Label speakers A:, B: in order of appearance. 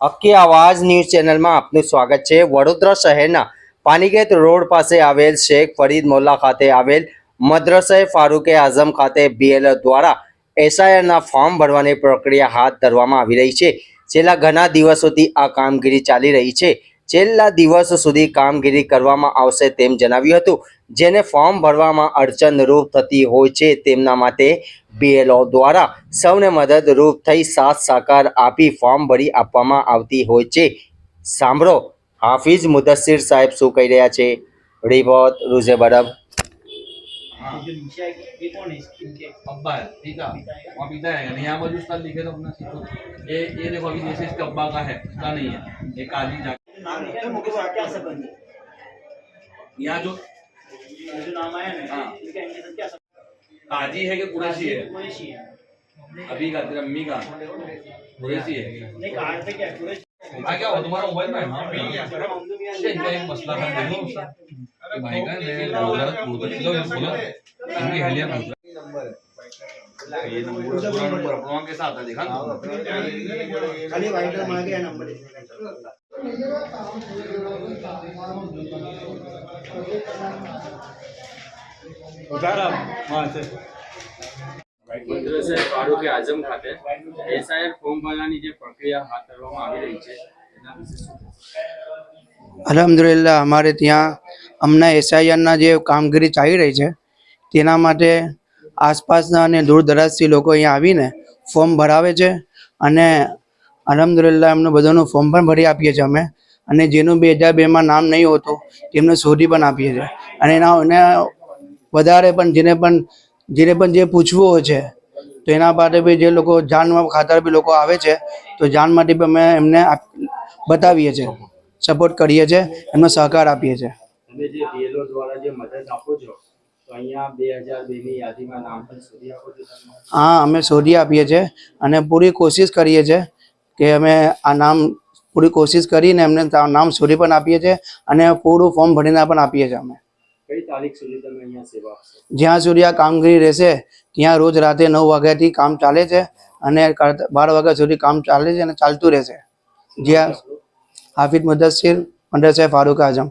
A: હક્કી આવાજ ન્યૂઝ ચેનલમાં આપનું સ્વાગત છે. વડોદરા શહેરના પાનીગેટ રોડ પાસે આવેલ શેખ ફરીદ મોલ્લા ખાતે આવેલ મદ્રસે ફારૂકે આઝમ ખાતે બીએલઓ દ્વારા એસઆઈઆરના ફોર્મ ભરવાની પ્રક્રિયા હાથ ધરવામાં આવી રહી છે. છેલ્લા ઘણા દિવસોથી આ કામગીરી ચાલી રહી છે. છેલ્લા દિવસ સુધી કામગીરી કરવામાં આવશે તેમ જણાવ્યું હતું. જેને ફોર્મ ભરવામાં અડચણરૂપ થતી હોય છે તેમના માટે બીએલઓ દ્વારા સૌને મદદરૂપ થઈ સાથ સાકાર આપી ફોર્મ ભરી આપવામાં આવતી હોય છે. સાંભળો, હાફિઝ મુદસ્સિર સાહેબ શું કહી રહ્યા છે? રિપોર્ટ, રૂઝે બરબ.
B: ये जो नीचे आएगी ये कौन है इसके?
C: अब्बा है है। वहाँ पिता है नहीं यहाँ उसका लिखे तो अपना सीखो। ये ये देखो अभी जैसे इसके अब्बा का है नहीं है। ये काजी
B: है है?
C: यहाँ जो
B: जो नाम आया ना
C: हाँ। काजी है? कि कुरैशी है? अभी का तेरा अम्मी का। कुरैशी है।
B: नहीं क्या कुरैशी
C: आ क्या हुआ? तुम्हारा मोबाइल में हाँ? इनका एक मसला था देखो। उसका कि भाई का मैं बोल रहा था बोल रहा था बोला इनकी हेलिया बोल रहा ये नंबर पूरा नंबर अपना वहाँ कैसा आता है देखा ना
B: खाली वाइट मांग गया नंबर
D: મદ્રસે ફારૂક આઝમ ખાતે એસઆઈઆર ફોર્મ ભરવાની જે પ્રક્રિયા હાથ ધરવામાં આવી રહી છે એના વિશે શું
E: અલહમદુલિલ્લાહ અમારે ત્યાં હમણાં એસઆઈઆરના જે કામગીરી ચાલી રહી છે, તેના માટે આસપાસના અને દૂર દરાજથી લોકો અહીંયા આવીને ફોર્મ ભરાવે છે અને અલહમદુલિલ્લાહ એમનું બધાનું ફોર્મ પણ ભરી આપીએ છીએ અમે અને જેનું બે હજાર બેમાં નામ નહીં હોતું, તેમને શોધી પણ આપીએ છીએ. અને એના, એને વધારે પણ જેને પણ જેને પણ જે પૂછવું હોય છે, તો એના માટે બી જે લોકો જાનમાં ખાતર બી લોકો આવે છે, તો જાન માટે બી અમે એમને બતાવીએ છીએ, સપોર્ટ કરીએ છીએ, એમનો સહકાર આપીએ છીએ.
D: બીએલઓ દ્વારા જે મદદ આપો છો
E: હા અમે શોધી આપીએ છીએ અને પૂરી કોશિશ કરીએ છીએ કે અમે આ નામ પૂરી કોશિશ કરીને એમને નામ શોધી પણ આપીએ છીએ અને પૂરું ફોર્મ ભરીને પણ આપીએ છીએ અમે.
D: કઈ તારીખ સુધી તમે અહીંયા સેવા
E: જ્યાં સુધી આ કામગીરી રહેશે ત્યાં રોજ રાતે નવ વાગ્યાથી કામ ચાલે છે અને બાર વાગ્યા સુધી કામ ચાલે છે અને ચાલતું રહેશે. જ્યાં હાફિઝ મુદસ્સિર મંડળ સાહેબ ફારૂક આઝમ.